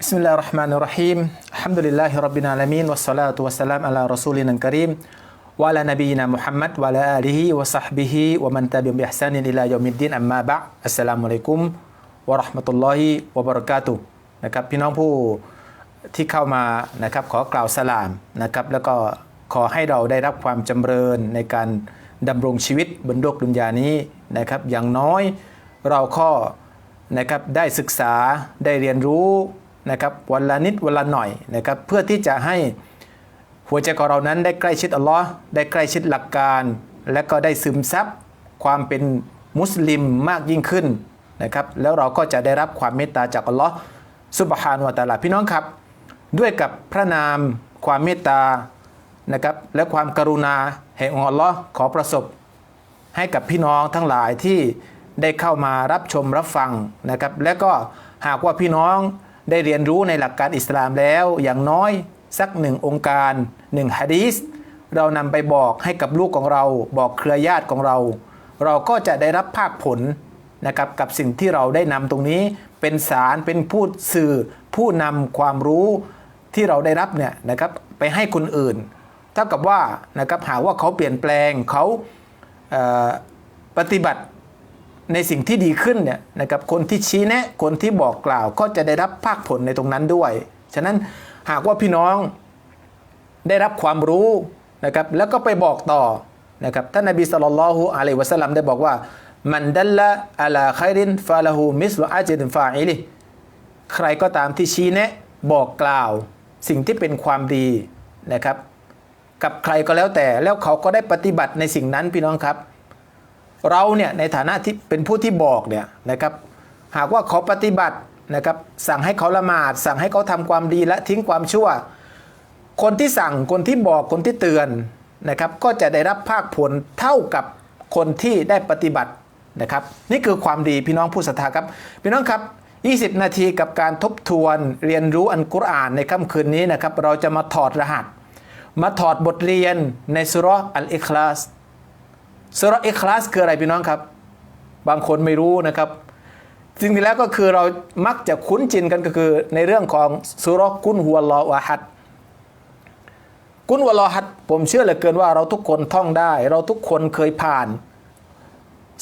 بسم الله الرحمن الرحيم الحمد لله رب العالمين والصلاة والسلام على رسولنا الكريم وعلى نبينا محمد وعلى آله وصحبه ومن تبعهم بإحسان إلى يوم الدين أما بعد السلام عليكم ورحمة الله وبركاته นะครับพี่น้องผู้ที่เข้ามานะครับขอกล่าวสลามนะครับแล้วก็ขอให้เราได้รับความจำเริญในการดำรงชีวิตบนโลกดุนยานี้นะครับอย่างน้อยเราก็นะครับได้ศึกษาได้เรียนรู้ นะครับวันละนิดวันละหน่อยนะครับเพื่อที่จะให้หัวใจของเรานั้นได้ใกล้ชิดอัลลอฮ์ได้ใกล้ชิดหลักการ และก็ได้ซึมซับความเป็นมุสลิมมากยิ่งขึ้นนะครับแล้วเราก็จะได้รับความเมตตาจากอัลลอฮ์สุบฮานุวะตาลาพี่น้องครับ ด้วยกับพระนามความเมตตานะครับและความกรุณาแห่งอัลลอฮ์ขอประสบ ให้กับพี่น้องทั้งหลายที่ได้เข้ามารับชมรับฟังนะครับและก็หากว่าพี่น้อง ได้เรียนรู้ในหลักการอิสลามแล้วอย่างน้อยสักหนึ่งองค์การหนึ่งฮะดีษเรานำไปบอกให้กับลูกของเรา บอกเครือญาติของเรา เราก็จะได้รับภาคผลนะครับกับสิ่งที่เราได้นำตรงนี้เป็นสารเป็นผู้สื่อ ผู้นำความรู้ที่เราได้รับเนี่ยนะครับไปให้คนอื่น เท่ากับว่านะครับหากว่าเขาเปลี่ยนแปลงเขาเปฏิบัติ ในสิ่งที่ดีขึ้นเนี่ยนะครับคนที่ชี้แนะคนที่บอกกล่าวก็จะได้รับภาคผลในตรงนั้นด้วย ฉะนั้นหากว่าพี่น้องได้รับความรู้นะครับแล้วก็ไปบอกต่อนะครับท่านนบีสุลต่านละฮุอะลัยวะสัลลัมได้บอกว่ามันดัลละอัลาไครินฟาลาหูมิสลอาจิดินฟาอิลิใครก็ตามที่ชี้แนะบอกกล่าว สิ่งที่เป็นความดีนะครับ กับใครก็แล้วแต่แล้วเขาก็ได้ปฏิบัติในสิ่งนั้นพี่น้องครับ เราเนี่ยในฐานะที่เป็นผู้ที่บอกเนี่ยนะครับหากว่าเขาปฏิบัตินะครับสั่งให้เขาละหมาด สั่งให้เขาทำความดีและทิ้งความชั่ว คนที่สั่งคนที่บอกคนที่เตือนนะครับก็จะได้รับภาคผลเท่ากับคนที่ได้ปฏิบัตินะครับนี่คือความดีพี่น้องผู้ศรัทธาครับ พี่น้องครับ 20 นาทีกับการทบทวนเรียนรู้อันกุรอานในค่ำคืนนี้นะครับเราจะมาถอดรหัส มาถอดบทเรียนในสุรอัลอิคลาส สุรษอิคลาสคืออะไรพี่น้องครับ บางคนไม่รู้นะครับจริงๆแล้วก็คือเรามักจะคุ้นจินกันก็คือในเรื่องของสุรกุนหัวลอวะฮัดกุนหัวลอฮัดผมเชื่อเหลือเกินว่าเราทุกคนท่องได้ เราทุกคนเคยผ่าน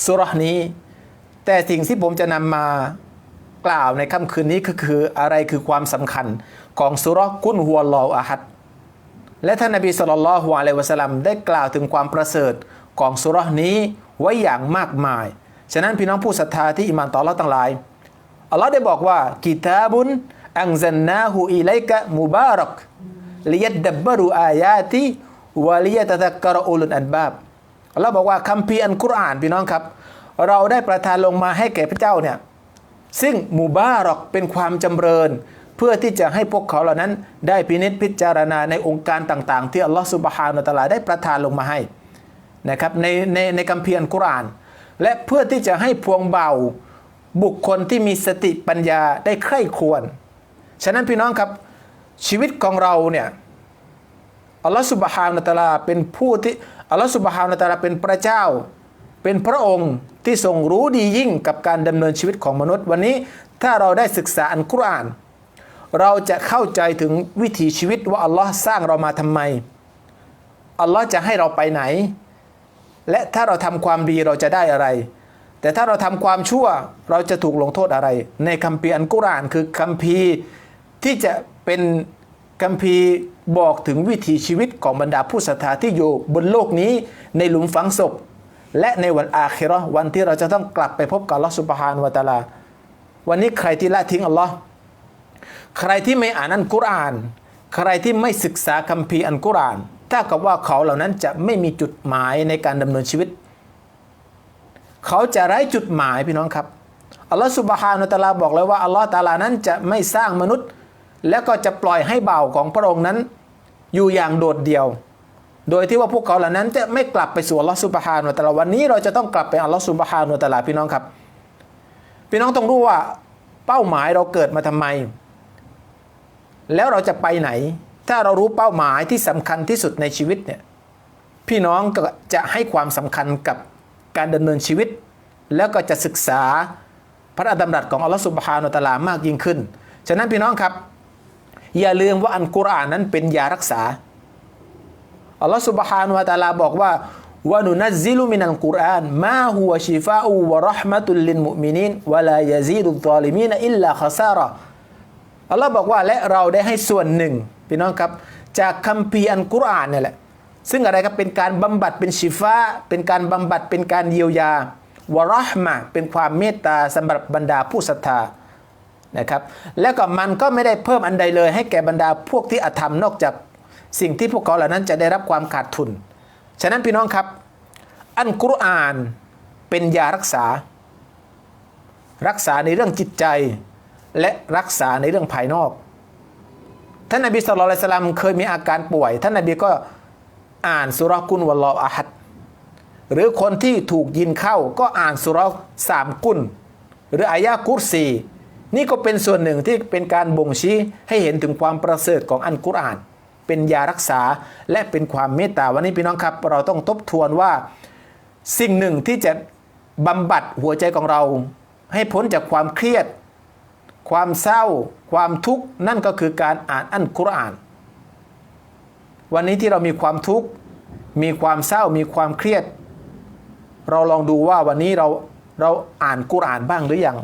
สุรนี้ แต่สิ่งที่ผมจะนำมากล่าวในค่ำคืนนี้ก็คืออะไรคือความสำคัญของสุรกุนหัวลอวะฮัดและท่านนบีสุลต่านละฮ์อะลัยวะสัลลัมได้กล่าวถึงความประเสริฐ ของสุราะห์นี้ไว้อย่างมากมาย ฉะนั้นพี่น้องผู้ศรัทธาที่อิมานต่ออัลลอฮ์ทั้งหลาย อัลลอฮ์ได้บอกว่ากิตาบุนอังซันนาหูอิไลกะมุบารักลิยัดดับบรุอายาติวะลิยะตะตักะรอุลุนอันบาบอัลลอฮ์บอกว่าคัมภีร์อันกุรอานพี่น้องครับ เราได้ประทานลงมาให้แก่พระเจ้าเนี่ยซึ่งมุบารอกเป็นความจำเริญ เพื่อที่จะให้พวกเขาเหล่านั้นได้พินิจพิจารณาในองค์การต่าง ๆ ที่อัลลอฮฺสุบฮานุตะลาได้ประทานลงมาให้ นะครับในในในคัมภีร์อัลกุรอาน และเพื่อที่จะให้พวงเบาบุคคลที่มีสติปัญญาได้ใคร่ควร ฉะนั้นพี่น้องครับชีวิตของเราเนี่ยอัลลอฮฺสุบฮานุตะลาเป็นผู้ที่อัลลอฮฺสุบฮานุตะลาเป็นพระเจ้า เป็นพระองค์ที่ทรงรู้ดียิ่งกับการดำเนินชีวิตของมนุษย์ วันนี้ถ้าเราได้ศึกษาอันกุรอาน เราจะเข้าใจถึงวิถีชีวิตว่าอัลลอฮ์สร้างเรามาทำไมอัลลอฮ์จะให้เราไปไหน และถ้าเราทำความดีเราจะได้อะไร แต่ถ้าเราทำความชั่วเราจะถูกลงโทษอะไร ในคัมภีร์อันกุรานคือคัมภีร์ที่จะเป็นคัมภีร์บอกถึงวิถีชีวิตของบรรดาผู้ศรัทธาที่อยู่บนโลกนี้ในหลุมฝังศพ และในวันอาคิราวันที่เราจะต้องกลับไปพบกับลอสุบฮานวะตาลา วันนี้ใครที่ละทิ้งอัลลอฮ์ใครที่ไม่อ่านอันกุราน ใครที่ไม่ศึกษาคัมภีร์อันกุรอาน ถ้ากับว่าเขาเหล่านั้นจะไม่มีจุดหมายในการดำเนินชีวิต เขาจะไร้จุดหมายพี่น้องครับอัลลอฮฺสุบฮานุตาลาบอกเลยว่าอัลลอฮฺตาลานั้นจะไม่สร้างมนุษย์ แล้วก็จะปล่อยให้เบาของพระองค์นั้น อยู่อย่างโดดเดี่ยว โดยที่ว่าพวกเขาเหล่านั้นจะไม่กลับไปสู่อัลลอฮฺสุบฮานุตาลาวันนี้เราจะต้องกลับไปอัลลอฮฺสุบฮานุตาลาพี่น้องครับ พี่น้องต้องรู้ว่าเป้าหมายเราเกิดมาทำไม แล้วเราจะไปไหน ถ้าเรารู้เป้าหมายที่สำคัญที่สุดในชีวิตเนี่ยพี่น้องก็จะให้ความสำคัญกับการดำเนินชีวิต แล้วก็จะศึกษาพระดำรัสของอัลลอฮฺสุบฮานุตะลามากยิ่งขึ้น ฉะนั้นพี่น้องครับ อย่าลืมว่าอันกุรอานนั้นเป็นยารักษาอัลลอฮฺสุบฮานุตะลาบอกว่าวานุนัซิลุมินัลกุรอานมาฮุวชิฟาอูวะรหมะตุลลินมุมินินวะลายาซีดุลซาลิมีนอิลลาคาซาระอัลลอฮ์บอกว่าและเราได้ให้ส่วนหนึ่ง พี่น้องครับ จากคัมภีร์อันกุรอานเนี่ยแหละซึ่งอะไรครับเป็นการบำบัดเป็นชิฟาเป็นการบำบัดเป็นการเยียวยาวะรห์มะเป็นความเมตตาสำหรับบรรดาผู้ศรัทธานะครับแล้วก็มันก็ไม่ได้เพิ่มอันใดเลย ให้แก่บรรดาพวกที่อธรรมนอกจากสิ่งที่พวกเขาเหล่านั้นจะได้รับความขาดทุน ฉะนั้นพี่น้องครับ อันกุรอานเป็นยารักษา รักษาในเรื่องจิตใจ และรักษาในเรื่องภายนอก ท่านนบีสุลต่านสลัมเคยมีอาการป่วย ท่านนบีก็อ่านสุรกุลวัลลอฮอาฮัดหรือคนที่ถูกยินเข้าก็อ่านสุรสามกุลหรืออายะกุรซีนี่ก็เป็นส่วนหนึ่งที่เป็นการบ่งชี้ให้เห็นถึงความประเสริฐของอันกุรอาน เป็นยารักษาและเป็นความเมตตาวันนี้พี่น้องครับ เราต้องทบทวนว่าสิ่งหนึ่งที่จะบำบัดหัวใจของเรา ให้พ้นจากความเครียด ความเศร้า ความทุกข์นั่นก็คือการอ่านอันกุรอาน วันนี้ที่เรามีความทุกข์มีความเศร้ามีความเครียด เราลองดูว่าวันนี้เราเราอ่านกุรอานบ้างหรือยัง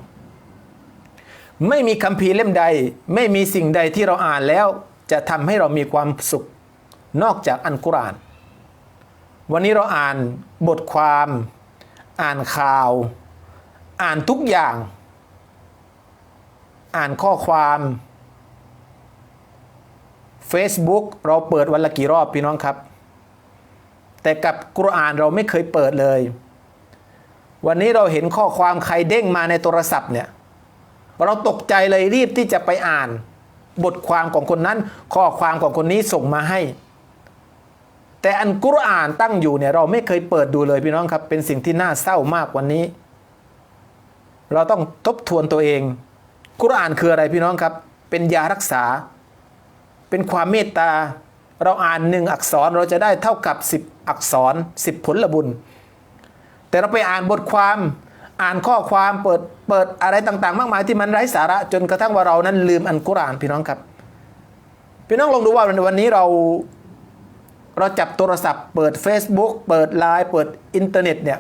ไม่มีคัมภีร์เล่มใด ไม่มีสิ่งใดที่เราอ่านแล้ว จะทำให้เรามีความสุขนอกจากอันกุรอาน วันนี้เราอ่านบทความ อ่านข่าว อ่านทุกอย่าง อ่านข้อความ Facebook เราเปิดวันละกี่รอบพี่น้องครับ แต่กับกุรอานเราไม่เคยเปิดเลย วันนี้เราเห็นข้อความใครเด้งมาในโทรศัพท์เนี่ยเราตกใจเลยรีบที่จะไปอ่าน บทความของคนนั้น ข้อความของคนนี้ส่งมาให้ แต่อันกุรอานตั้งอยู่เนี่ยเราไม่เคยเปิดดูเลยพี่น้องครับ เป็นสิ่งที่น่าเศร้ามากวันนี้ เราต้องทบทวนตัวเอง กุรอานคืออะไรพี่น้องครับ เป็นยารักษา เป็นความเมตตา เราอ่านหนึ่งอักษรเราจะได้เท่ากับ 10 อักษร 10 ผลบุญ แต่เราไปอ่านบทความอ่านข้อความเปิดเปิดอะไรต่างๆ มากมายที่มันไร้สาระจนกระทั่งว่าเรานั้นลืมอันกุรอานพี่น้องครับ พี่น้องลองดูว่าวันนี้เราเราจับโทรศัพท์เปิด Facebook เปิดไลน์เปิดอินเทอร์เน็ตเนี่ย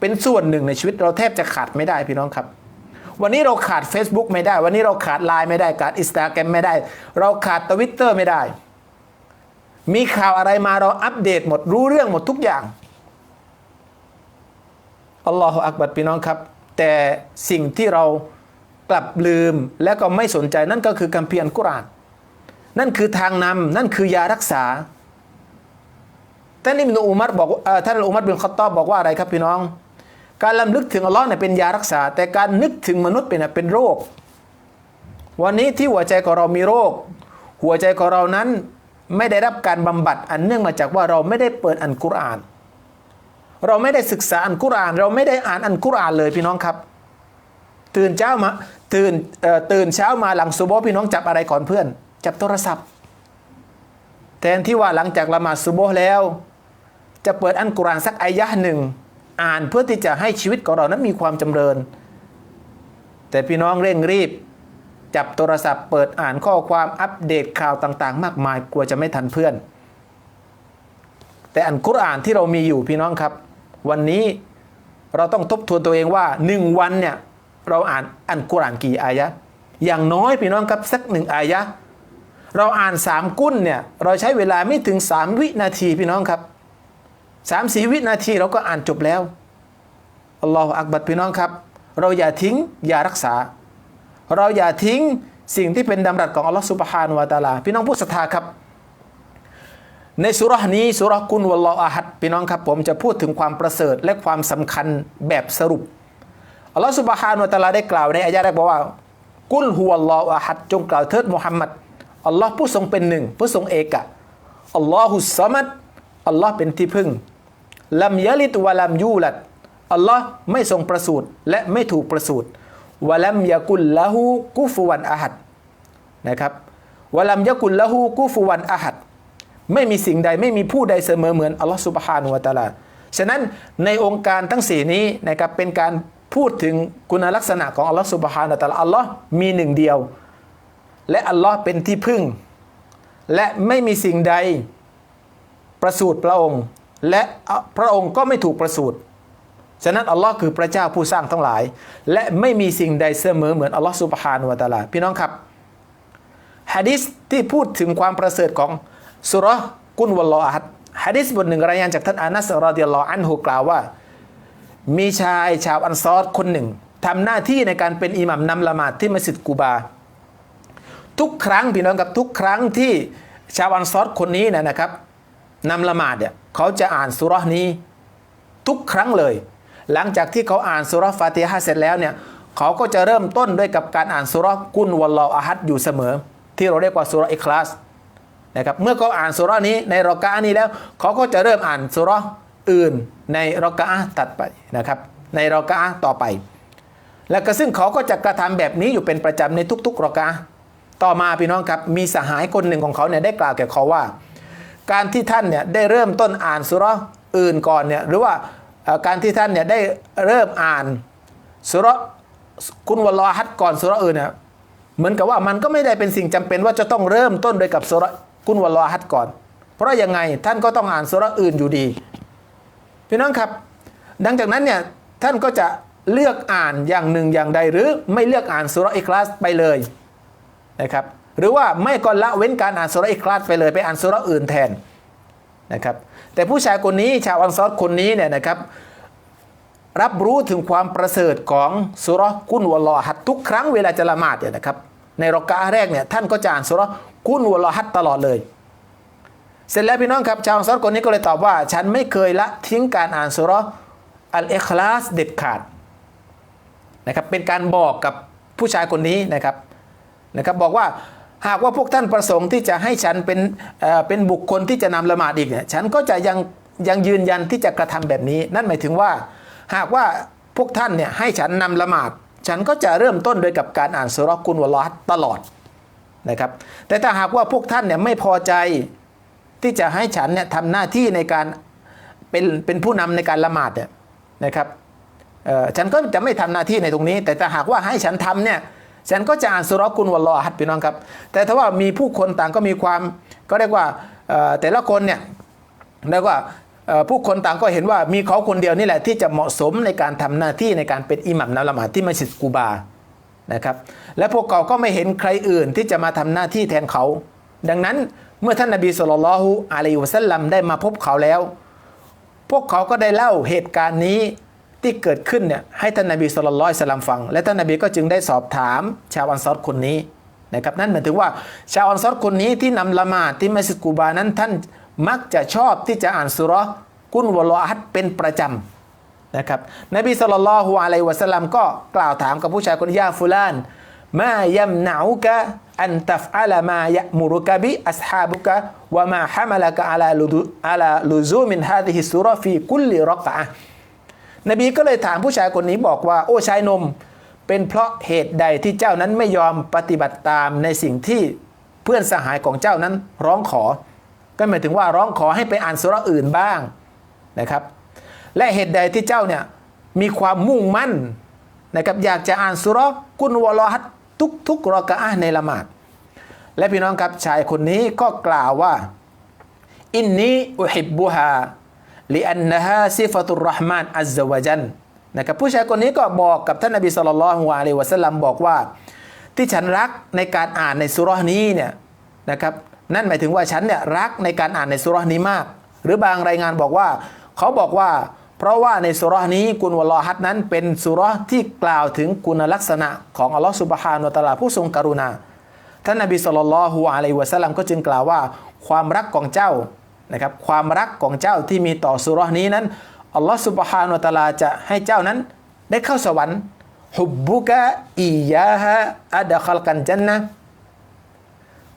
เป็นส่วนหนึ่งในชีวิตเราแทบจะขาดไม่ได้พี่น้องครับ วันนี้เราขาด Facebook ไม่ได้ วันนี้เราขาดไลน์ไม่ได้ขาดอินสตาแกรมไม่ได้ เราขาดทวิตเตอร์ไม่ได้ มีข่าวอะไรมาเราอัปเดตหมดรู้เรื่องหมดทุกอย่างอัลลอฮฺอักบัดพี่น้องครับ แต่สิ่งที่เรากลับลืมและก็ไม่สนใจนั่นก็คือคัมภีร์อัลกุรานนั่นคือทางนำนั่นคือยารักษาท่านอิบนุอุมัรบอกท่านอุมัรบินขัตตอบบอกว่าอะไรครับพี่น้อง การลำลึกถึงอัลลอฮ์เนี่ยเป็นยารักษา แต่การนึกถึงมนุษย์เป็นเป็นโรค วันนี้ที่หัวใจของเรามีโรค หัวใจของเรานั้นไม่ได้รับการบำบัดอันเนื่องมาจากว่าเราไม่ได้เปิดอันกุรอาน เราไม่ได้ศึกษาอันกุรอาน เราไม่ได้อ่านอันกุรอานเลยพี่น้องครับ ตื่นเช้ามาตื่นตื่นเช้ามาหลังซุบฮ์พี่น้องจับอะไรก่อนเพื่อน จับโทรศัพท์ แทนที่ว่าหลังจากละหมาดซุบแล้ว จะเปิดอันกุรอานสักอายะหนึ่ง อ่านเพื่อที่จะให้ชีวิตของเรานั้นมีความจำเริญ แต่พี่น้องเร่งรีบ จับโทรศัพท์เปิดอ่านข้อความอัปเดตข่าวต่างๆ มากมายกลัวจะไม่ทันเพื่อน แต่อันกุรอานที่เรามีอยู่พี่น้องครับ วันนี้เราต้องทบทวนตัวเองว่าหนึ่งวันเนี่ยเราอ่านอันกุรอานกี่อายะอย่างน้อยพี่น้องครับสักหนึ่งอายะเราอ่านสามกุ้นเนี่ยเราใช้เวลาไม่ถึงสามวินาทีพี่น้องครับ สามสี่วินาทีเราก็อ่านจบแล้วอัลลอฮฺอักบัดพี่น้องครับ เราอย่าทิ้งอย่ารักษา เราอย่าทิ้งสิ่งที่เป็นดำรัสของอัลลอฮฺสุบฮานุวาตาลา พี่น้องผู้ศรัทธาครับ ในสุรานี้สุรกุลวัลลออาฮัดพี่น้องครับผมจะพูดถึงความประเสริฐและความสำคัญแบบสรุปอัลลอฮฺสุบฮานุวาตาลาได้กล่าวในอายะแรกบอกว่า กุลฮุวัลลออาฮัดจงกล่าวเถิดมุฮัมมัดอัลลอฮ์ผู้ทรงเป็นหนึ่งผู้ทรงเอกะอัลลอฮุสซามัดอัลลอฮ์เป็นที่พึ่ง ลัมยะลิตวะลัมยูลัดอัลลอฮ์ไม่ทรงประสูติและไม่ถูกประสูติวะลัมยะกุลละหูกุฟวันอาหัดนะครับวะลัมยะกุลละหูกุฟวันอาหัดไม่มีสิ่งใดไม่มีผู้ใดเสมอเหมือนอัลลอฮ์สุบฮานุวะตะลาฉะนั้นในองค์การทั้งสี่นี้นะครับเป็นการพูดถึงคุณลักษณะของอัลลอฮ์สุบฮานะตะอาลาอัลลอฮ์มีหนึ่งเดียว และอัลลอฮ์เป็นที่พึ่ง และไม่มีสิ่งใดประสูติพระองค์ และพระองค์ก็ไม่ถูกประสูติฉะนั้นอัลลอฮ์คือพระเจ้าผู้สร้างทั้งหลาย และไม่มีสิ่งใดเสมอเหมือนอัลลอฮ์สุบฮานุวะตาลาพี่น้องครับฮะดิษที่พูดถึงความประเสริฐของสุราะกุนวัลลอฮัดฮะดิษบทหนึ่งรายงานจากท่านอานัสรอดิยลลออันฮุกล่าวว่า มีชายชาวอันซอรคนหนึ่งทำหน้าที่ในการเป็นอิหมัมนำละหมาดที่มัสยิดกูบา ทุกครั้งพี่น้องกับทุกครั้งที่ชาวอันซอรคนนี้นะนะครับ นำละหมาดเนี่ยเขาจะอ่านสุรานี้ทุกครั้งเลย หลังจากที่เขาอ่านสุราะห์ฟาติฮะเสร็จแล้วเนี่ยเขาก็จะเริ่มต้นด้วยกับการอ่านสุรกุนวัลลออะฮัดอยู่เสมอ ที่เราเรียกว่าสุรอิคลาสนะครับเมื่อเขาอ่านสุรานี้ในรอกะนี้แล้วเขาก็จะเริ่มอ่านสุรอื่นในรอกะตัดไปนะครับ ในรอกะต่อไป แล้วก็ซึ่งเขาก็จะกระทำแบบนี้อยู่เป็นประจำในทุกๆรอกะต่อมาพี่น้องครับมีสหายคนหนึ่งของเขาเนี่ยได้กล่าวแก่เขาว่า การที่ท่านเนี่ยได้เริ่มต้นอ่านสุรอื่นก่อนเนี่ยหรือว่าการที่ท่านเนี่ยได้เริ่มอ่านสุราะห์กุนวัลลอฮัดก่อนสุรอื่นเนี่ยเหมือนกับว่ามันก็ไม่ได้เป็นสิ่งจำเป็นว่าจะต้องเริ่มต้นโดยกับสุราะห์กุนวัลลอฮัดก่อน เพราะยังไงท่านก็ต้องอ่านสุรอื่นอยู่ดีพี่น้องครับ ดังจากนั้นเนี่ยท่านก็จะเลือกอ่านอย่างหนึ่งอย่างใดหรือไม่เลือกอ่านสุรอิคลาสไปเลยนะครับ หรือว่าไม่ก็ละเว้นการอ่านสุรอิคลาสไปเลยไปอ่านสุรอื่นแทนนะครับแต่ผู้ชายคนนี้ชาวอันซอรคนนี้เนี่ยนะครับรับรู้ถึงความประเสริฐของสุรกุนวลอฮัดทุกครั้งเวลาจะละหมาดเนี่ยนะครับในรอกะอะห์แรกเนี่ยท่านก็จะอ่านสุรกุนวลอฮัดตลอดเลย เสร็จแล้วพี่น้องครับชาวอันซอรคนนี้ก็เลยตอบว่า ฉันไม่เคยละทิ้งการอ่านสุรอัลเอคลาสเด็ดขาดนะครับเป็นการบอกกับผู้ชายคนนี้นะครับนะครับบอกว่า หากว่าพวกท่านประสงค์ที่จะให้ฉันเป็นเป็นบุคคลที่จะนำละหมาดอีกเนี่ยฉันก็จะยังยังยืนยันที่จะกระทำแบบนี้ นั่นหมายถึงว่า หากว่าพวกท่านเนี่ยให้ฉันนำละหมาด ฉันก็จะเริ่มต้นโดยกับการอ่านสุเราะห์กุนวัลลอฮัดตลอดนะครับแต่ถ้าหากว่าพวกท่านเนี่ยไม่พอใจที่จะให้ฉันเนี่ยทำหน้าที่ในการเป็นเป็นผู้นำในการละหมาดเนี่ยนะครับฉันก็จะไม่ทำหน้าที่ในตรงนี้ แต่ถ้าหากว่าให้ฉันทำเนี่ย ฉันก็จะอ่านสุรกุนวัลลอฮัดพี่น้องครับ แต่ถ้าว่ามีผู้คนต่างก็มีความก็เรียกว่าแต่ละคนเนี่ยเรียกว่าผู้คนต่างก็เห็นว่ามีเขาคนเดียวนี่แหละที่จะเหมาะสมในการทำหน้าที่ในการเป็นอิหมัมนำละหมาดที่มัสยิดกูบานะครับและพวกเขาก็ไม่เห็นใครอื่นที่จะมาทำหน้าที่แทนเขา ดังนั้นเมื่อท่านนบีสุลต่านละฮุอะลัยฮิวะสัลลัมได้มาพบเขาแล้ว พวกเขาก็ได้เล่าเหตุการณ์นี้ ที่เกิดขึ้นเนี่ยให้ท่านนาบีสุลต่านสลัมฟัง และท่านนาบีก็จึงได้สอบถามชาวอันซอรคนนี้นะครับนั่นหมายถึงว่าชาวอันซอรคนนี้ที่นำละหมาดที่มัสยิดกูบานั้นท่านมักจะชอบที่จะอ่านสุรากุนวะลอฮัดเป็นประจำนะครับนบีสุลต่านละฮุอะลัยวะสลลัมก็กล่าวถามกับผู้ชายคนยาฟุลานมายัมนะอุกะอันตัฟอะลมายะมุรุกะบิอัศฮาบุกะวะมาฮะมะละกะอะลาลุดุอะลาลุซูมินฮาดิฮิสซูเราฟีกุลลิรอกะ นบีก็เลยถามผู้ชายคนนี้บอกว่า โอ้ชายนม เป็นเพราะเหตุใดที่เจ้านั้นไม่ยอมปฏิบัติตามในสิ่งที่เพื่อนสหายของเจ้านั้นร้องขอ ก็หมายถึงว่าร้องขอให้ไปอ่านสุรอื่นบ้างนะครับ และเหตุใดที่เจ้าเนี่ยมีความมุ่งมั่นนะครับอยากจะอ่านสุร์กุนวลอฮัดทุกทุกรอกะอะในละหมาดและพี่น้องครับชายคนนี้ก็กล่าวว่า อินนีอุฮิบบุฮา ลิอันนะฮาซิฟตุรรห์มานอัซซวะจันนะครับผู้ชายคนนี้ก็บอกกับท่านนบีศ็อลลัลลอฮุอะลัยวะสัลลัมบอกว่า ที่ฉันรักในการอ่านในสุรานี้เนี่ยนะครับนั่นหมายถึงว่าฉันเนี่ยรักในการอ่านในสุรานี้มาก หรือบางรายงานบอกว่า เขาบอกว่า เพราะว่าในสุรานี้กุนวะลอฮัดนั้น เป็นสุราะห์ที่กล่าวถึงคุณลักษณะของอัลลอฮฺสุบฮานุตะอาลาผู้ทรงกรุณาท่านนบีสุลต่านละฮุอะลัยวะสัลลัมก็จึงกล่าวว่า ความรักของเจ้า นะครับความรักของเจ้าที่มีต่อสุรห์นี้นั้นอัลลอฮฺสุบฮานุตะอาลาจะให้เจ้านั้นได้เข้าสวรรค์ฮุบบุกะอียาฮะอัดะคัลกันจันนะ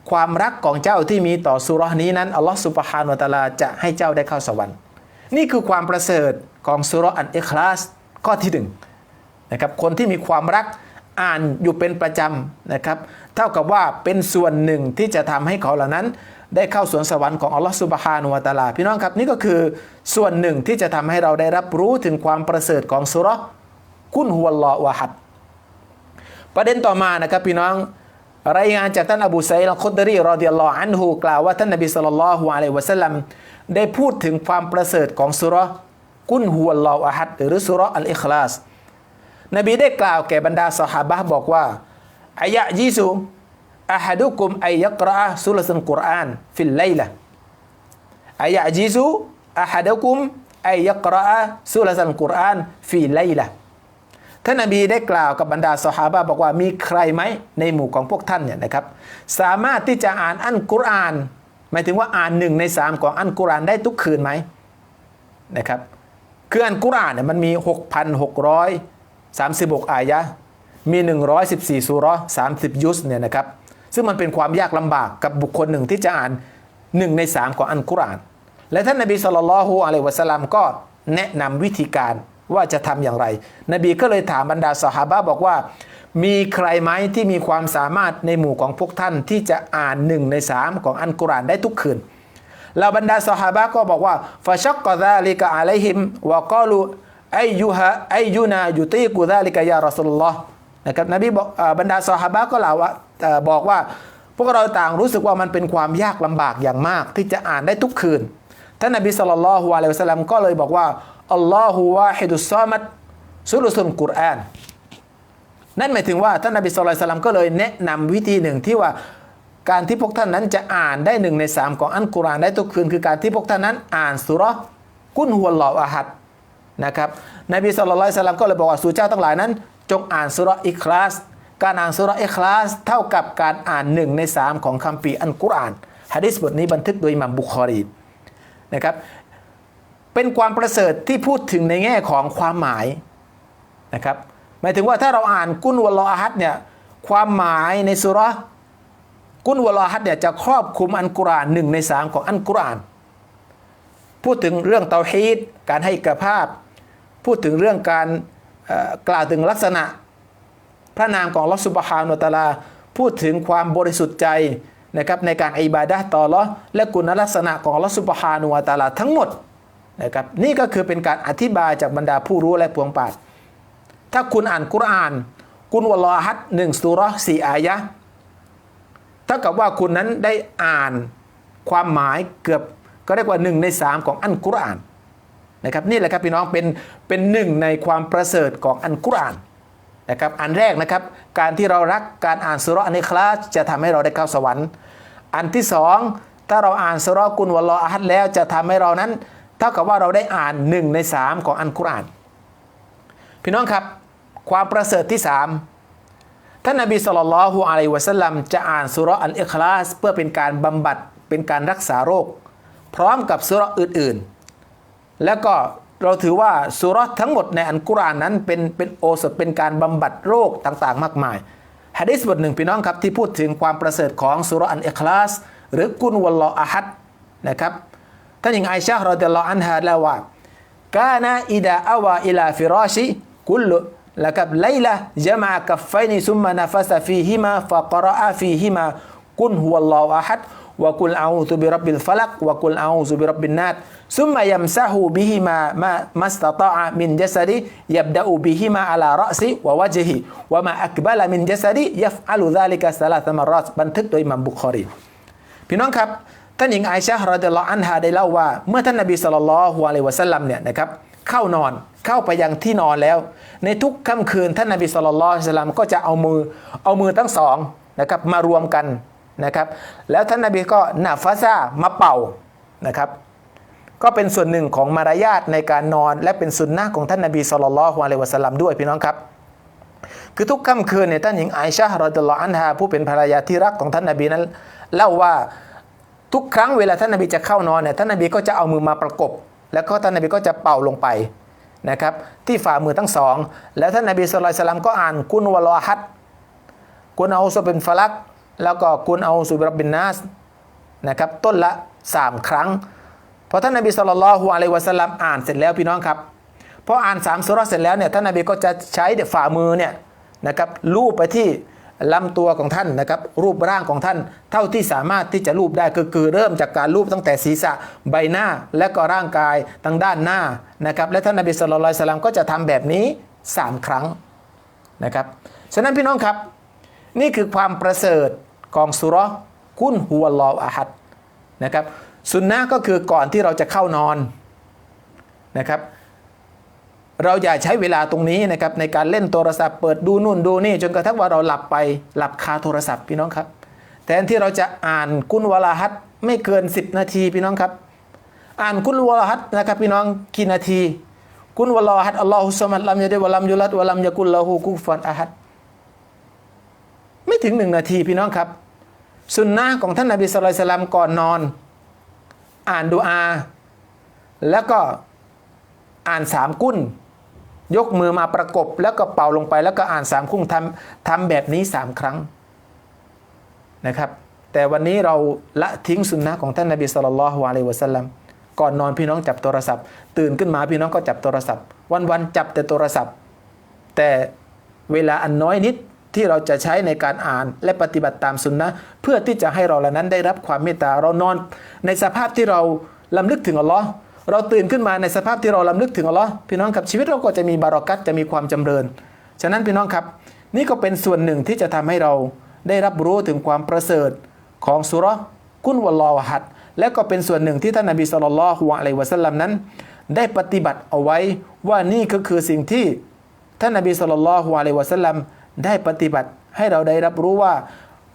ความรักของเจ้าที่มีต่อสุรห์นี้นั้นอัลลอฮฺสุบฮานุตะอาลาจะให้เจ้าได้เข้าสวรรค์ นี่คือความประเสริฐของสุรห์อันอิคลาสข้อที่หนึ่งนะครับคนที่มีความรักอ่านอยู่เป็นประจำนะครับ เท่ากับว่าเป็นส่วนหนึ่งที่จะทำให้เขาเหล่านั้น ได้เข้าสวนสวรรค์ของอัลลอฮฺสุบฮานุวะตาลา พี่น้องครับนี่ก็คือส่วนหนึ่งที่จะทำให้เราได้รับรู้ถึงความประเสริฐของสุรกุนฮุวัลลอฮุอะฮัดประเด็นต่อมานะครับพี่น้องรายงานจากท่านอบูไซด์อัลคุดรีรอดิยัลลอฮุอันฮุกล่าวว่าท่านนบีศ็อลลัลลอฮุอะลัยวะซัลลัมได้พูดถึงความประเสริฐของสุรกุนฮุวัลลอฮุอะฮัดหรือสุรอัลอิคลาส นบีได้กล่าวแก่บรรดาสหาบะบอกว่าอายะยีซุ อะฮัดุกุมอัยยักรอะสุลสันกุรอานฟิลไลละอายะยีซุอะฮัดุกุมอัยยักรอะสุลสันกุรอานฟิลไลละท่านนบีได้กล่าวกับบรรดาสหาบะห์บอกว่ามีใครไหมในหมู่ของพวกท่านเนี่ยนะครับ สามารถที่จะอ่านอันกุรอานหมายถึงว่าอ่านหนึ่งในสามของอันกุรอานได้ทุกคืนไหมนะครับคืออันกุรอานเนี่ยมันมี 6,636 อายะห์มี 114สุเราะห์30ยุสเนี่ยนะครับ ซึ่งมันเป็นความยากลำบากกับบุคคลหนึ่งที่จะอ่าน1ใน3ของอันกุรอาน และท่านนบีสุลต่านละฮุอะลัยวะสลลัมก็แนะนำวิธีการว่าจะทำอย่างไร นบีก็เลยถามบรรดาสหาบะบอกว่า มีใครไหมที่มีความสามารถในหมู่ของพวกท่านที่จะอ่านหนึ่งในสามของอันกุรอานได้ทุกคืนแล้วบรรดาสหาบะก็บอกว่าฟาชักกะซาลิกะอะลัยฮิมวะกาลูไอยูฮะไอยูนายุตีกุซาลิกะยารอสุลลอฮ์นะครับนบีบอกบรรดาสหาบะก็เล่าว่า บอกว่าพวกเราต่างรู้สึกว่ามันเป็นความยากลำบากอย่างมาก ที่จะอ่านได้ทุกคืน ท่านนบีสุลต่านละฮุอะลัยฮิวะสัลลัมก็เลยบอกว่าอัลลอฮุวาฮิดุสซามัดสุลุสุนกุรอานนั่นหมายถึงว่าท่านนบีสุลต่านละก็เลยแนะนำวิธีหนึ่งที่ว่าการที่พวกท่านนั้นจะอ่านได้หนึ่งในสามของอันกุรอานได้ทุกคืน คือการที่พวกท่านนั้นอ่านสุรกุนฮุวัลลออะฮัดนะครับนบีสุลต่านก็เลยบอกว่าสู่เจ้าทั้งหลายนั้น จงอ่านสุรอิคลาส การอ่านสุราะห์อิคลาสเท่ากับการอ่านหนึ่งในสามของคัมภีร์อันกุรอานฮะดิษบทนี้บันทึกโดยมัมบุคอรีนะครับเป็นความประเสริฐที่พูดถึงในแง่ของความหมายนะครับหมายถึงว่าถ้าเราอ่านกุนวลลอฮัดเนี่ยความหมายในสุรากุนวลลอฮัดเนี่ยจะครอบคลุมอันกุรอานหนึ่งในสามของอันกุรอาน พูดถึงเรื่องเตาฮีดการให้กระภาพ พูดถึงเรื่องการกล่าวถึงลักษณะ พระนามของลอสุบฮานุตาลา พูดถึงความบริสุทธิ์ใจนะครับในการอิบาดะต่อละและคุณลักษณะของลอสุบฮานุตาลาทั้งหมดนะครับนี่ก็คือเป็นการอธิบายจากบรรดาผู้รู้และพวงปาดถ้าคุณอ่านกุรอานกุนวะลอฮัดหนึ่งสุรสี่อายะเท่ากับว่าคุณนั้นได้อ่านความหมายเกือบก็เรียกว่าหนึ่งในสามของอันกุรอานนะครับนี่แหละครับพี่น้องเป็นเป็นหนึ่งในความประเสริฐของอันกุรอาน นะครับอันแรกนะครับการที่เรารักการอ่านสุราะห์ในคลาสจะทำให้เราได้เข้าสวรรค์ อันที่สองถ้าเราอ่านสุรกุนวะลอฮัดแล้วจะทำให้เรานั้นเท่ากับว่าเราได้อ่านหนึ่งในสามของอันกุรอาน พี่น้องครับความประเสริฐที่สามท่านนบีสุลต่านละฮุอะลัยวะสัลลัมจะอ่านสุรอัลอิคลาสเพื่อเป็นการบำบัดเป็นการรักษาโรค พร้อมกับสุระอื่นๆ แล้วก็ เราถือว่าสุราะห์ทั้งหมดในอันกุรานนั้นเป็นเป็นโอสถเป็นการบำบัดโรคต่างๆ มากมายฮะดิษบทหนึ่งพี่น้องครับที่พูดถึงความประเสริฐของสุรอัลอิคลาส หรือกุนวัลลออะฮัดนะครับท่านหญิงไอชะฮ์รอดิลลออันฮาเล่าว่ากานะอิดาอาวาอิลาฟิราชิกุลล้วกับไลละจามะกัฟไฟนิซุมมานาฟัสฟีฮิมาฟะกรอะฟีฮิมากุนฮุวัลลออะฮัด วกุลอาอูซุบิรับบิลฟลักวกุลอาอูซุบิรับบินนัดซุมมายัมซะฮูบิฮิมามามัสตะตะอะมินจัสดิยับดะอูบิฮิมาอะลารอซิวะวะจฮิวะมาอักบะละมินจัสดิยัฟอะลุซาลิกะสลาสมารอตบันทึกโดยมัมบุคอรีพี่น้องครับท่านหญิงไอชะฮ์รอดิลลอฮุอันฮาได้เล่าว่า เมื่อท่านนบีศ็อลลัลลอฮุอะลัยฮิวะซัลลัมเนี่ยนะครับเข้านอนเข้าไปยังที่นอนแล้ว ในทุกค่ำคืนท่านนบีศ็อลลัลลอฮุอะลัยฮิวะซัลลัมก็จะเอามือเอามือทั้งสองนะครับมารวมกัน นะครับ แล้วท่านนบีก็นาฟาซามาเป่านะครับ ก็เป็นส่วนหนึ่งของมารยาทในการนอน และเป็นสุนนะของท่านนบีศ็อลลัลลอฮุอะลัยวะซัลลัมด้วยพี่น้องครับ คือทุกค่ำคืนเนี่ยท่านหญิงไอชะฮ์รอดลลออันฮาผู้เป็นภรรยาที่รักของท่านนบีนั้น เล่าว่าทุกครั้งเวลาท่านนบีจะเข้านอนเนี่ยท่านนบีก็จะเอามือมาประกบ แล้วก็ท่านนบีก็จะเป่าลงไปนะครับที่ฝ่ามือทั้งสอง แล้วท่านนบีสุลต่านก็อ่านกุนวะลอฮัดกุนเอาซุเป็นฟลัก แล้วก็กุนเอาซุบิรบินนัสนะครับต้นละ 3 ครั้งพอท่านนบีสุลต่านละฮุอะลัยวะสัลลัมอ่านเสร็จแล้วพี่น้องครับพออ่านสามสุราะห์เสร็จแล้วเนี่ยท่านนบีก็จะใช้ฝ่ามือเนี่ยนะครับลูบไปที่ลำตัวของท่านนะครับรูปร่างของท่านเท่าที่สามารถที่จะรูปได้คือคือเริ่มจากการรูปตั้งแต่ศีรษะใบหน้าและก็ร่างกายทางด้านหน้านะครับและท่านนบีสุลต่านละสลัมก็จะทำแบบนี้สามครั้งนะครับฉะนั้นพี่น้องครับ นี่คือความประเสริฐของสุราะห์กุนฮุวัลออะฮัดนะครับสุนนะก็คือก่อนที่เราจะเข้านอนนะครับ เราอย่าใช้เวลาตรงนี้นะครับในการเล่นโทรศัพท์เปิดดูนู่นดูนี่จนกระทั่งว่าเราหลับไปหลับคาโทรศัพท์พี่น้องครับแทนที่เราจะอ่านกุนวลาฮัดไม่เกิน 10 นาทีพี่น้องครับ อ่านกุนวลาฮัดนะครับพี่น้องกี่นาที กุนวลาฮัดอัลลอฮุสมัดลัมยะดิวะลัมยุลัดวะลัมยะกุลละหูกุฟันอะฮัด ไม่ถึงหนึ่งนาทีพี่น้องครับ สุนนะของท่านนบีสุลต่านก่อนนอน อ่านดูอา แล้วก็อ่านสามกุ้น ยกมือมาประกบแล้วก็เป่าลงไป แล้วก็อ่านสามคุ้งทำทำแบบนี้สามครั้งนะครับ แต่วันนี้เราละทิ้งสุนนะของท่านนบีสุลต่านละฮ์อะลัยวะสัลลัมก่อนนอนพี่น้องจับโทรศัพท์ ตื่นขึ้นมาพี่น้องก็จับโทรศัพท์ วันๆจับแต่โทรศัพท์ แต่เวลาอันน้อยนิด ที่เราจะใช้ในการอ่านและปฏิบัติตามสุนนะเพื่อที่จะให้เราเหล่านั้นได้รับความเมตตาเรานอน ในสภาพที่เราลำลึกถึงอัลลอฮ์เราตื่นขึ้นมาในสภาพที่เราลำลึกถึงอัลลอฮ์พี่น้องครับชีวิตเราก็จะมีบารอกัตจะมีความจำเริญ ฉะนั้นพี่น้องครับ นี่ก็เป็นส่วนหนึ่งที่จะทำให้เราได้รับรู้ถึงความประเสริฐของสุราะกุนวลลอฮัดและก็เป็นส่วนหนึ่งที่ท่านนบีสุลต่านละฮ์อะลัยวะสัลลัมนั้น ได้ปฏิบัติเอาไว้ว่านี่ก็คือสิ่งที่ท่านนบีสุลต่านละฮ์อะลัยวะสัลลัม ได้ปฏิบัติให้เราได้รับรู้ว่า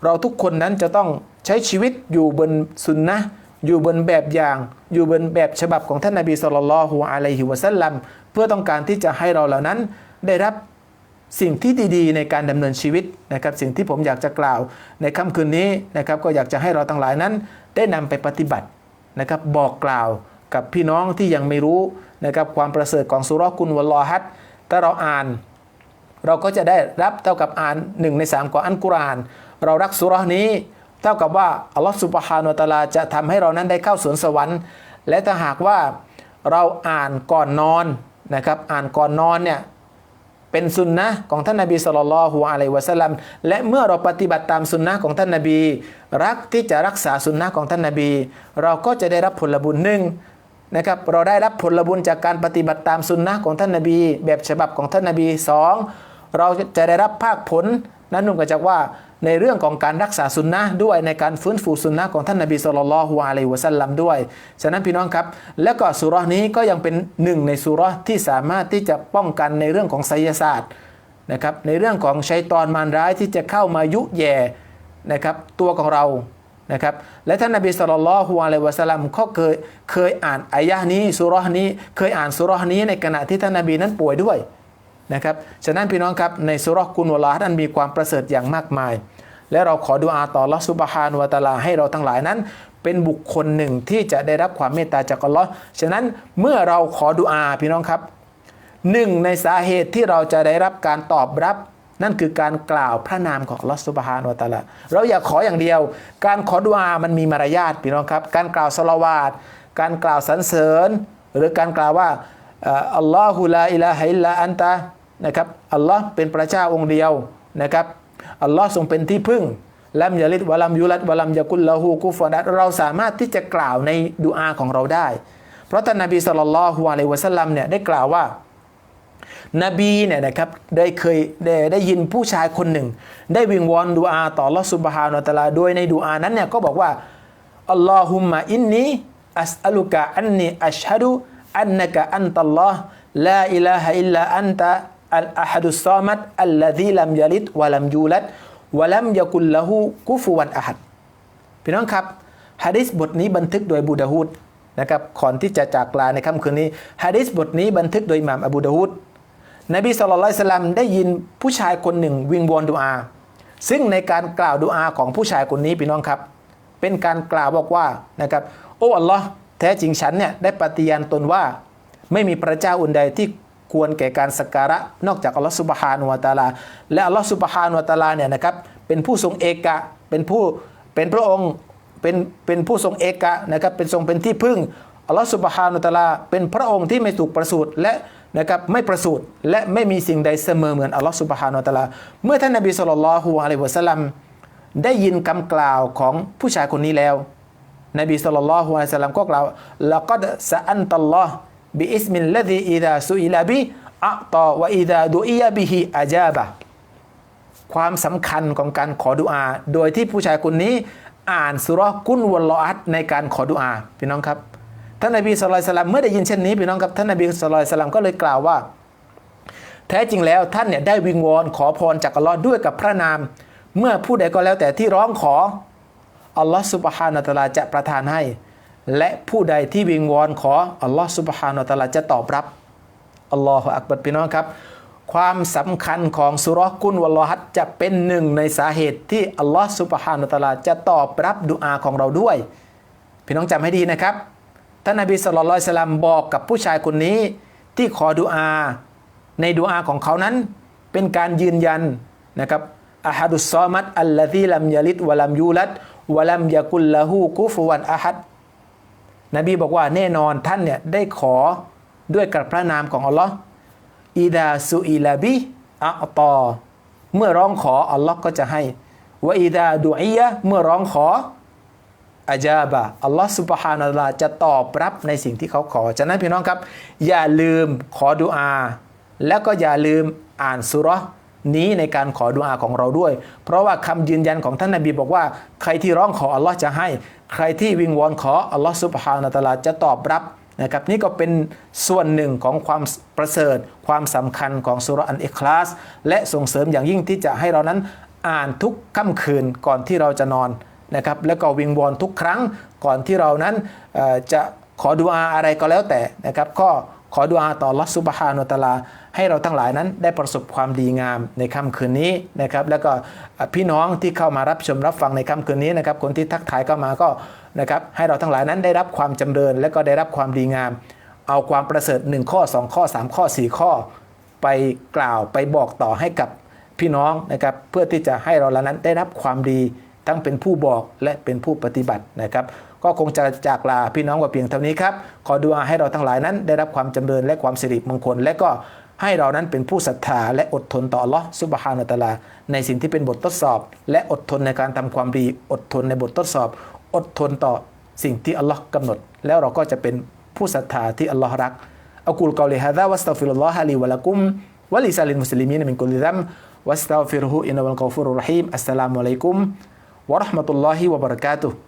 เราทุกคนนั้นจะต้องใช้ชีวิตอยู่บนสุนนะอยู่บนแบบอย่าง อยู่บนแบบฉบับของท่านนบีสุลต่านละฮ์อะลัยฮิวะสัลลัมเพื่อต้องการที่จะให้เราเหล่านั้นได้รับสิ่งที่ดีๆ ในการดำเนินชีวิตนะครับสิ่งที่ผมอยากจะกล่าวในค่ำคืนนี้นะครับก็อยากจะให้เราทั้งหลายนั้น ได้นำไปปฏิบัตินะครับบอกกล่าวกับพี่น้องที่ยังไม่รู้นะครับความประเสริฐของสุราะห์กุนวัลลอฮัดถ้าเราอ่าน เราก็จะได้รับเท่ากับอ่านหนึ่งในสามของอันกุรอาน เรารักสุรานี้ เท่ากับว่าอัลลอฮฺสุบฮานุตาลาจะทำให้เรานั้นได้เข้าสวนสวรรค์ และถ้าหากว่าเราอ่านก่อนนอนนะครับอ่านก่อนนอนเนี่ยเป็นสุนนะของท่านนบีสุลต่านละฮุอะลัยวะสัลลัมและเมื่อเราปฏิบัติตามสุนนะของท่านนบี รักที่จะรักษาสุนนะของท่านนบี เราก็จะได้รับผลบุญหนึ่ง นะครับเราได้รับผลบุญจากการปฏิบัติตามสุนนะของท่านนบี แบบฉบับของท่านนบีสองเราจะได้รับภาคผลนั้นนุ่มก็จากว่าในเรื่องของการรักษาสุนนะด้วยในการฟื้นฟูสุนนะของท่านนบีสุลต่านละฮุอะลัยวะสัลลัมด้วย ฉะนั้นพี่น้องครับ และก็สุรานี้ก็ยังเป็นหนึ่งในสุราที่สามารถที่จะป้องกันในเรื่องของไสยศาสตร์นะครับในเรื่องของชัยตอนมารร้ายที่จะเข้ามายุแย่นะครับตัวของเรา นะครับและท่านนบีสุลต่านละฮุอะลัยวะสัลลัมเขาเคยเคยอ่านอายะห์นี้สุราะห์นี้เคยอ่านสุราะห์นี้ในขณะที่ท่านนบีนั้นป่วยด้วยนะครับฉะนั้นพี่น้องครับในสุรกุนวลานั้นมีความประเสริฐอย่างมากมาย และเราขอดุอาต่อละสุบฮานวะตะลาให้เราทั้งหลายนั้น เป็นบุคคลหนึ่งที่จะได้รับความเมตตาจากอัลลอฮ์ฉะนั้นเมื่อเราขอดุอาพี่น้องครับหนึ่งในสาเหตุที่เราจะได้รับการตอบรับ นั่นคือการกล่าวพระนามของลอสุบฮานวตะลาเราอย่าขออย่างเดียว การขอดุอามันมีมารยาทพี่น้องครับ การกล่าวสลาวาตการกล่าวสรรเสริญ หรือการกล่าวว่าอัลลอฮุลาอิลาฮิลลาอันตะนะครับอัลลอฮ์เป็นพระเจ้าองค์เดียวนะครับอัลลอฮ์ทรงเป็นที่พึ่งลัมยาลิดวะลัมยูลัดวะลัมยากุลละหูกุฟดัดเราสามารถที่จะกล่าวในดุอาของเราได้ เพราะท่านนบีสุลต่านละฮุอะลัยวะสัลลัมเนี่ยได้กล่าวว่า นบีเนี่ยนะครับได้เคยได้ได้ยินผู้ชายคนหนึ่ง ได้วิงวอนดุอาต่อลอสุบฮานาตลาโดยในดุอานั้นเนี่ยก็บอกว่าอัลลอฮุมะอินนีอัสอัลุกะอันนีอัชฮะดุอันนกะอันตัลลอฮ์ลาอิลาฮะอิลลาอันตะอัลอะฮัดุสซามัดอัลลซีลัมยาลิดวะลัมยูลัดวะลัมยะกุลละหูกุฟวันอะฮัดพี่น้องครับฮะดิษบทนี้บันทึกโดยบูดาฮูดนะครับก่อนที่จะจากลาในค่ำคืนนี้ฮะดิษบทนี้บันทึกโดยอิหม่ามอบูดาฮูด นบีสุลต่านสลัมได้ยินผู้ชายคนหนึ่งวิงวอนดุอา ซึ่งในการกล่าวดุอาของผู้ชายคนนี้พี่น้องครับ เป็นการกล่าวบอกว่านะครับโอ้อัลลอฮ์แท้จริงฉันเนี่ยได้ปฏิญาณตนว่า ไม่มีพระเจ้าอื่นใดที่ควรแก่การสักการะนอกจากอัลลอฮฺสุบฮานุวะตาลา และอัลลอฮฺสุบฮานุวะตาลาเนี่ยนะครับเป็นผู้ทรงเอกะเป็นผู้เป็นพระองค์เป็นเป็นผู้ทรงเอกะนะครับเป็นทรงเป็นที่พึ่งอัลลอฮฺสุบฮานุวะตาลาเป็นพระองค์ที่ไม่ถูกประสูติและ นะครับไม่ประสูติและไม่มีสิ่งใดเสมอเหมือนอัลลอฮฺสุบฮานุวะตาลา เมื่อท่านนบีสุลต่านละฮุอะลัยฮิวะสัลลัมได้ยินคำกล่าวของผู้ชายคนนี้แล้ว นบีสุลต่านละฮุอะลัยฮิวะสัลลัมก็กล่าวละกัดสะอันตัลลอฮ์บิอิสมิลลดีอิดาสุอิลาบิอะตอวะอิดาดุอียะบิฮิอาจาบะความสำคัญของการขอดุอา โดยที่ผู้ชายคนนี้อ่านสุรกุนวลลออัดในการขอดุอาพี่น้องครับ ท่านนบีสุลต่านเมื่อได้ยินเช่นนี้พี่น้องครับท่านนบีสุลต่านก็เลยกล่าวว่า แท้จริงแล้วท่านเนี่ยได้วิงวอนขอพรจากอัลลอฮ์ด้วยกับพระนาม เมื่อผู้ใดก็แล้วแต่ที่ร้องขออัลลอฮ์สุบฮานาตลาจะประทานให้ และผู้ใดที่วิงวอนขออัลลอฮ์สุบฮานาตลาจะตอบรับอัลลอฮฺอักบัรพี่น้องครับ ความสำคัญของสุรกุลวัลลอฮัดจะเป็นหนึ่งในสาเหตุที่อัลลอฮ์สุบฮานาตลาจะตอบรับดุอาของเราด้วย พี่น้องจำให้ดีนะครับ ท่านนบีสุลต่านสลัมบอกกับผู้ชายคนนี้ ที่ขอดุอา ในดุอาของเขานั้น เป็นการยืนยันนะครับอะฮัดุสซอมัดอัลลซีลัมยาลิดวะลัมยูลัดวะลัมยากุลละหูกุฟวันอะฮัดนบีบอกว่าแน่นอนท่านเนี่ยได้ขอด้วยกับพระนามของอัลลอฮ์อีดาสุอิลาบิอัตอเมื่อร้องขออัลลอฮ์ก็จะให้วะอีดาดุอียะเมื่อร้องขอ อาจาบะอัลลอฮ์สุบฮานาลาจะตอบรับในสิ่งที่เขาขอ ฉะนั้นพี่น้องครับ อย่าลืมขอดุอา แล้วก็อย่าลืมอ่านสุรนี้ในการขอดุอาของเราด้วย เพราะว่าคำยืนยันของท่านนบีบอกว่า ใครที่ร้องขออัลลอฮ์จะให้ ใครที่วิงวอนขออัลลอฮ์สุบฮานาตะลาจะตอบรับนะครับนี่ก็เป็นส่วนหนึ่งของความประเสริฐ ความสำคัญของสุรอันอิคลาส และส่งเสริมอย่างยิ่งที่จะให้เรานั้นอ่านทุกค่ำคืนก่อนที่เราจะนอน นะครับแล้วก็วิงวอนทุกครั้งก่อนที่เรานั้นจะขอดุอาอะไรก็แล้วแต่นะครับก็ขอดุอาต่อลอสุบฮานุตลา ให้เราทั้งหลายนั้นได้ประสบความดีงามในค่ำคืนนี้นะครับแล้วก็พี่น้องที่เข้ามารับชมรับฟังในค่ำคืนนี้นะครับคนที่ทักทายเข้ามาก็นะครับให้เราทั้งหลายนั้นได้รับความจำเริญ และก็ได้รับความดีงาม เอาความประเสริฐ 1 ข้อ 2 ข้อ 3 ข้อ 4 ข้อ ไปกล่าวไปบอกต่อให้กับพี่น้องนะครับเพื่อที่จะให้เราละนั้นได้รับความดี ทั้งเป็นผู้บอกและเป็นผู้ปฏิบัตินะครับ ก็คงจะจากลาพี่น้องว่าเพียงเท่านี้ครับ ขอดูอาให้เราทั้งหลายนั้น ได้รับความจำเริญและความสิริมงคล และก็ให้เรานั้นเป็นผู้ศรัทธาและอดทนต่อ Allah ซุบฮานะตลา ในสิ่งที่เป็นบททดสอบ และอดทนในการทำความดี อดทนในบททดสอบ อดทนต่อสิ่งที่อัลลอฮ์กำหนด แล้วเราก็จะเป็นผู้ศรัทธาที่อัลลอฮ์รักอักูลกอลิฮะดาวัสตัฟิรุลลอฮะลีวะลักุมวะลิซาลิลมุสลิมีนมินกุลิซัมวัสตัฟิรุฮุอินนัลกอฟุรุรรฮีมอัสสลามุอะลัยกุม ورحمة الله وبركاته.